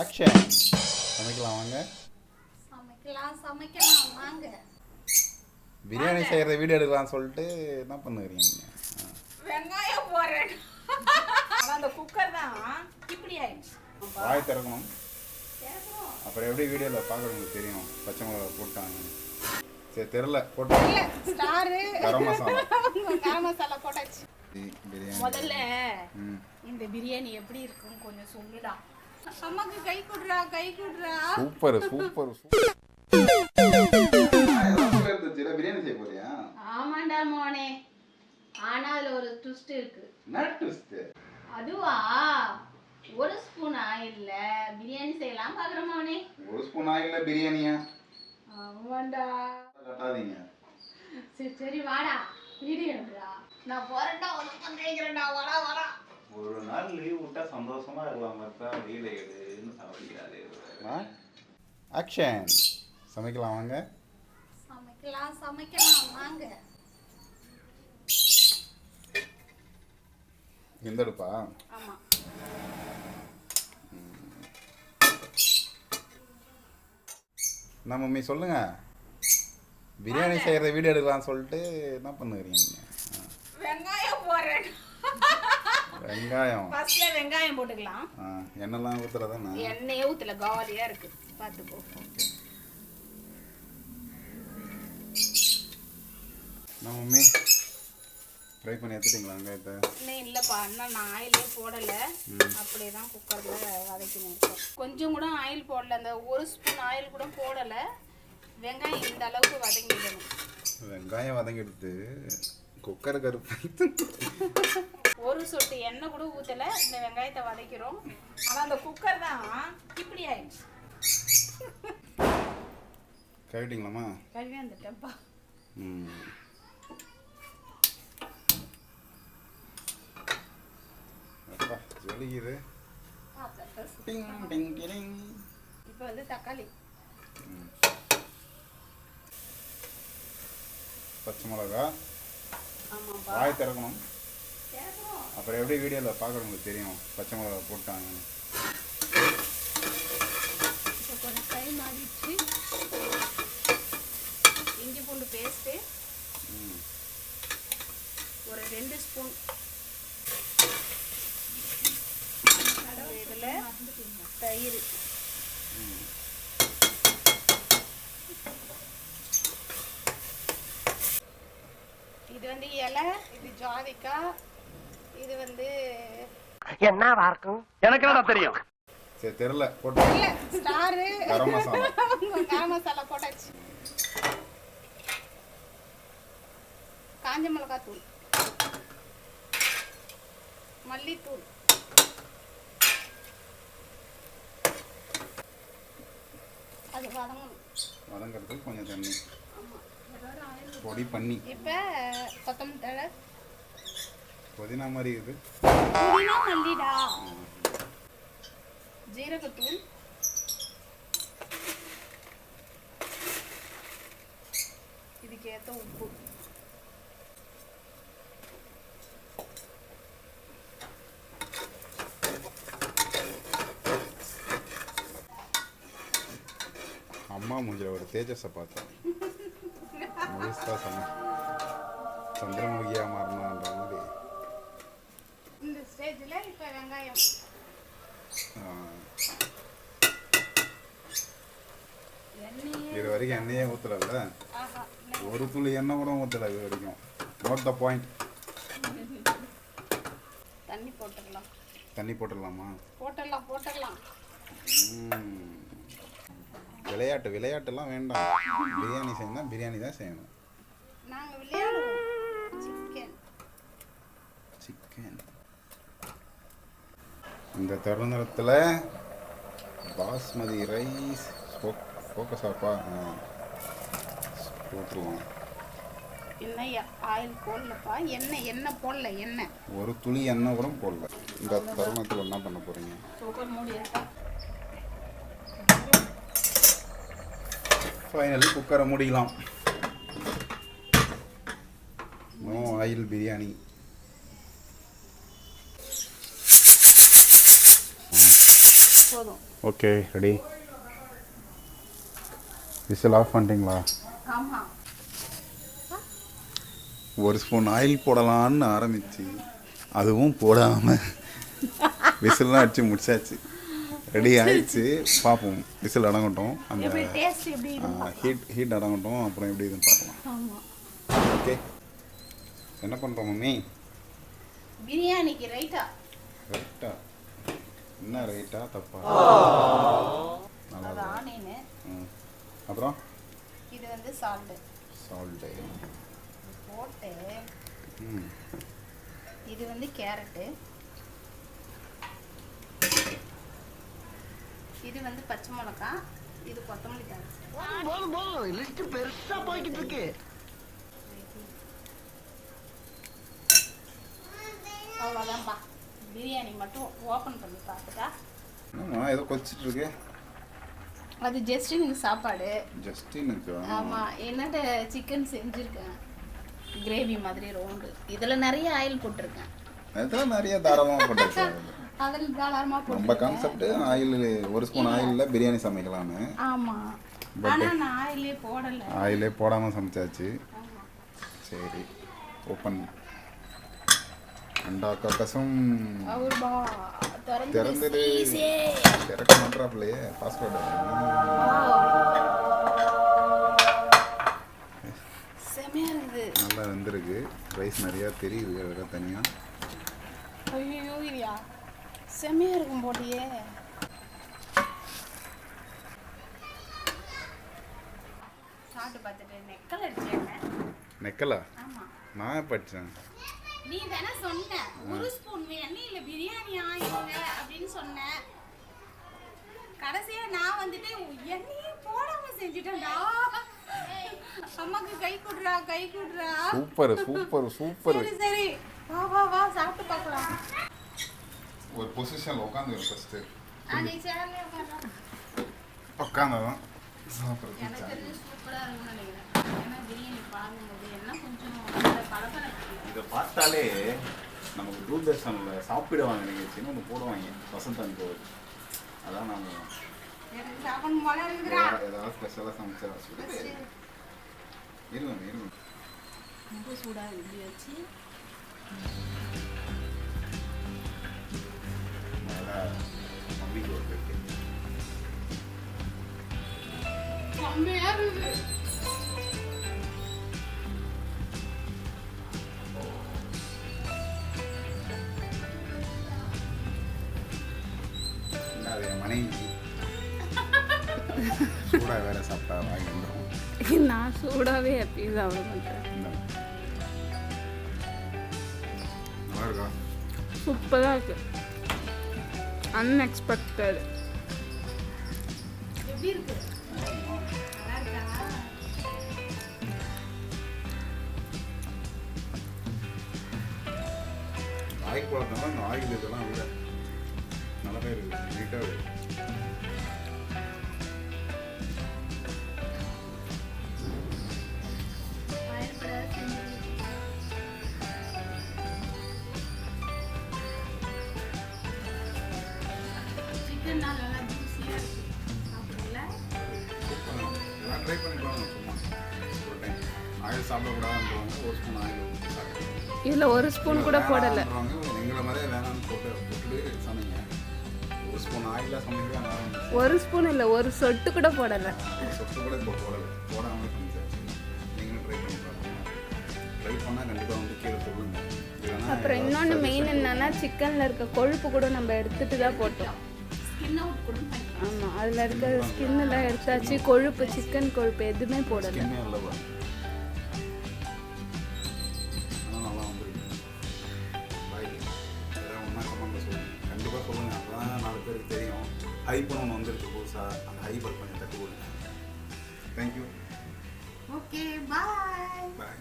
Action சமைக்கலாம் வாங்க. சமைக்கலாம் சமைக்கலாம் வாங்க. பிரியாணி செய்கிறத வீடியோ எடுக்கலாம்னு சொல்லிட்டு என்ன பண்ணுறீங்க வெங்காயம் போடுறேன். அந்த குக்கர் தான். இப்படி ஆயிடுச்சு. வாய் திறக்கணும். அப்புறம் எப்படி வீடியோவில் பார்க்குறவங்களுக்கு தெரியும்? பச்சை மிளகா போட்டாங்க சரி தெரில ஸ்டாரு. கரம் மசாலா. கரம் மசாலா போட்டாச்சு. முதல்ல இந்த பிரியாணி எப்படி இருக்குன்னு கொஞ்சம் சொல்லுடா. அம்மாக்கு கை குடுறா கை குடுறா. Super super super. பிரியாணி செய்ய போறியா ஆமாண்டா மோனே. ஆனா அதுல ஒரு ட்விஸ்ட் இருக்கு. என்ன ட்விஸ்ட் அதுவா? ஒரு ஸ்பூன் ஆயில்ல பிரியாணி செய்யலாம் பாக்குற மோனே. ஒரு ஸ்பூன் ஆயில பிரியாணியா? ஆமாண்டா. கட்டாதீங்க. சரி சரி வாடா. வீடியோ எடுறா. நான் போறேன்டா உனக்கு பண்றேங்கிறேன்டா வாடா வாடா. ஒரு நாள் லீவ் விட்டா சந்தோஷமா இருக்கலாம் பார்த்தா வீடு எடுன்னு சாப்பிடாது ஆக்ஷன் சமைக்கலாம் வாங்க. சமைக்கலாம் சமைக்கலாம் வாங்க. இந்த அடுப்பா ஆமா மம்மி சொல்லுங்க. பிரியாணி செய்கிறத வீடியோ எடுக்கலாம்னு சொல்லிட்டு என்ன பண்ணுறீங்க நீங்கள் வெங்காயம் போடுறேன். வெங்காயம். ஃபர்ஸ்ட்ல வெங்காயம் போட்டுக்கலாம். எண்ணெய்லாம் ஊற்றுறதாண்ணா எண்ணெயே ஊத்துல காலியா இருக்கு. பாத்துக்கோ என்ன மம்மி? ட்ரை பண்ணி எடுத்துட்டீங்களா வெங்காயத்தை? இன்னும் இல்லப்பா இன்னும் நான் ஆயிலே போடல. அப்படியே தான் குக்கர்ல வதக்கணும். கொஞ்சம் கூட ஆயில் போடல அந்த ஒரு ஸ்பூன் ஆயில் கூட போடல. வெங்காயம் இந்த அளவுக்கு வதங்கிடணும். வெங்காயம் வதங்கிடுது. குக்கர் கருப்பு ஒரு சொட்டு எண்ணெய் கூட ஊத்தல இந்த வெங்காயத்தை வதக்கிறோம். ஆனா அந்த குக்கர் தான் இப்படி ஆயிடுச்சு. கழுவிட்டீங்களாம்மா? கழுவி ம். அப்பா ஜொலிக்குது. இப்போ வந்து தக்காளி. பச்சை மிளகா. வாய் திறக்கணும். அப்புறம் எப்படி வீடியோவில் பார்க்குறவங்களுக்கு தெரியும்? பச்சை மிளகா போட்டாங்க இப்போ கொஞ்சம் டைம் ஆகிடுச்சு. இஞ்சி பூண்டு பேஸ்ட்டு ம். ஒரு ரெண்டு ஸ்பூன் இதில் தயிர் இது வந்து இலை இது ஜாதிக்காய் இது வந்து என்னவா இருக்கும் எனக்கு என்னடா தெரியும்? சரி தெரில போட்டு இல்ல ஸ்டாரு. கரம் மசாலா. கரம் மசாலா போட்டாச்சு. காஞ்ச மிளகாய் தூள் மல்லித்தூள். அது வதங்கணும். வதங்கிறதுக்கு கொஞ்சம் தண்ணி. பொடி பண்ணி இப்போ கொத்தமல்லி தழை. புதினா மாதிரி இது. புதினா மல்லிடா. ஜீரகத்தூள். இதுக்கேற்ற உப்பு. அம்மா மூஞ்சில ஒரு தேஜஸை பார்த்தேன். முழுசா சம சந்திரமுகியா மாறினான்ற மாதிரி. இந்த ஸ்டேஜில் இப்போ வெங்காயம். இது வரைக்கும் எண்ணெயே ஊற்றல ஆஹா. ஒரு துளி எண்ணெய் கூட ஊற்றல இது வரைக்கும். நோட் த பாயிண்ட் தண்ணி போட்டுக்கலாம். தண்ணி போட்டுடலாமா? போட்டுடலாம் போட்டுடலாம். விளையாட்டு விளையாட்டுலாம் வேண்டாம். பிரியாணி செய்யணும் பிரியாணி தான் செய்யணும். சிக்கன் இந்த தருணத்தில் பாஸ்மதி ரைஸ் ஃபோக்கஸ் ஆப்பா போட்டுருவோம். எண்ணெய் ஆயில் போடலப்பா. எண்ணெய் எண்ணெய் போடல எண்ணெய். ஒரு துளி எண்ணெய் கூட போடல. இந்த தருணத்தில் என்ன பண்ண போகிறீங்க குக்கர் மூடி இருக்கா ஃபைனலி குக்கரை மூடிக்கலாம் no oil biryani okay ready whistle off பண்ணிட்டீங்களா ஒரு ஸ்பூன் ஆயில் போடலான்னு ஆரம்பிச்சு அதுவும் போடாமல் விசில்லாம் அடிச்சு முடிச்சாச்சு. ரெடி ஆயிடுச்சு. பார்ப்போம். விசில் அடங்கட்டும். அந்த ஹீட் ஹீட் அடங்கட்டும். அப்புறம் எப்படி இதுன்னு பார்க்கலாம். ஓகே என்ன பண்ணுறோம் மம்மி? பிரியாணிக்கு ரைட்டா? ரைட்டா. என்ன ரைட்டா? தப்பா? நல்லா அப்புறம்? இது வந்து சால்ட்டு சால்ட்டு போட்டு இது வந்து கேரட்டு. இது வந்து பச்சை மிளகா இது கொத்தமல்லி தாளிச்சு போதும் போதும் லிஸ்ட் பெருசா போய்கிட்டு இருக்கு. அவ்வளோதான்ப்பா பிரியாணி மட்டும் ஓப்பன் பண்ணி பார்த்துட்டா. என்னம்மா ஏதோ கொச்சிட்டு இருக்கு. அது ஜஸ்ட் எனக்கு சாப்பாடு. ஜஸ்டினுக்கு? ஆமாம் என்னட்ட சிக்கன் செஞ்சுருக்கேன். கிரேவி மாதிரி ரவுண்டு இதில் நிறைய ஆயில் போட்டிருக்கேன். அதான் நிறைய தாராளமாக போட்டாச்சு அதில் தாராளமாக நம்ம கான்செப்ட் ஆயில் ஒரு ஸ்பூன் ஆயிலில் பிரியாணி சமைக்கலாம்னு ஆமாம் ஆனால் நான் ஆயிலே போடலை. ஆயிலே போடாமல் சமைச்சாச்சு. சரி ஓப்பன் அண்டா கசம் அவர் பா திறந்து திறந்துடு. திறக்க மாட்டாப்லையே பாஸ்வேர்டு நல்லா வெந்திருக்கு. ரைஸ் நிறையா தெரியுது வேற தனியாக ஐயோ செமையா இருக்கும் போட்டியே சாப்பிட்டு பார்த்துட்டு நெக்கல் அடிச்சேன் நெக்கலா? ஆமா. நான் படித்தேன் நீ தானே சொன்ன. ஒரு ஸ்பூன் எண்ணெயில பிரியாணி ஆயிடுங்க அப்படின்னு சொன்ன. கடைசியா நான் வந்துட்டு எண்ணெயே போடாம செஞ்சுட்டேன்டா. அம்மாக்கு கை குடுறா கை குடுறா. Super super super. சரி சரி. வா வா வா சாப்பிட்டு பார்க்கலாம். ஒரு பொசிஷனில் உட்காந்து ஃபஸ்ட்டு பளபளப்பு இதை பார்த்தாலே நமக்கு தூர்தர்ஷனில் சாப்பிடுவாங்க நிகழ்ச்சின்னு ஒன்று போடுவாங்க வசந்த் கோவில் அதான் இருக்குதுடா ஏதாவது ஸ்பெஷலாக சமைச்சா இருங்க இருங்க ரொம்ப சூடா இப்படி வச்சு சூடாக வேற சாப்பிட்டா வாங்கி வந்துடும் நான் சூடாவே எப்பயும் சாப்பிட மாட்டேன் நல்லா இருக்கா சூப்பராக இருக்கு அன்எக்ஸ்பெக்டட் ஆயில் போடாதனால இந்த ஆயில் இதெல்லாம் விட நல்லாவே இருக்குது நீட்டாக சிக்கன் நல்லா ஜூஸியாக இருக்கு சாப்பிடல எல்லாம் ட்ரை பண்ணி பாருங்க சும்மா ஒரு டைம் ஆயில் சாப்பிடக்கூடாதுன்றவங்க ஒரு ஸ்பூன் ஆயில் ஊற்றி சாப்பிடுங்க இதில் ஒரு ஸ்பூன் கூட போடலை. வேணான்றவங்க எங்களை மாதிரியே வேணாம்னு போட்டு போட்டுட்டு சமைங்க. ஒரு ஸ்பூன் ஆயிலாக ஒரு ஸ்பூன் இல்லை ஒரு சொட்டு கூட போடலை. சொத்து கூட இப்போ போடலை. போடாமல் சமைச்சாச்சு நீங்களும் ட்ரை பண்ணி பாருங்க. ட்ரை பண்ணால் கண்டிப்பாக வந்து கீழே சொல்லுங்க இல்லைன்னா அப்புறம் இன்னொன்று மெயின் என்னன்னா சிக்கனில் இருக்க கொழுப்பு கூட நம்ம எடுத்துட்டு தான் போட்டோம். ஆமாம் அதில் இருக்க ஸ்கின்னெல்லாம் எடுத்தாச்சு கொழுப்பு சிக்கன் கொழுப்பு எதுவுமே போடலை. ஏதாவது ஒன்றா வந்துருக்கு. புதுசாக அந்த ஹைப்பர் கொஞ்சம் தட்டி கொடுங்க தேங்க்யூ ஓகே பாய் பாய்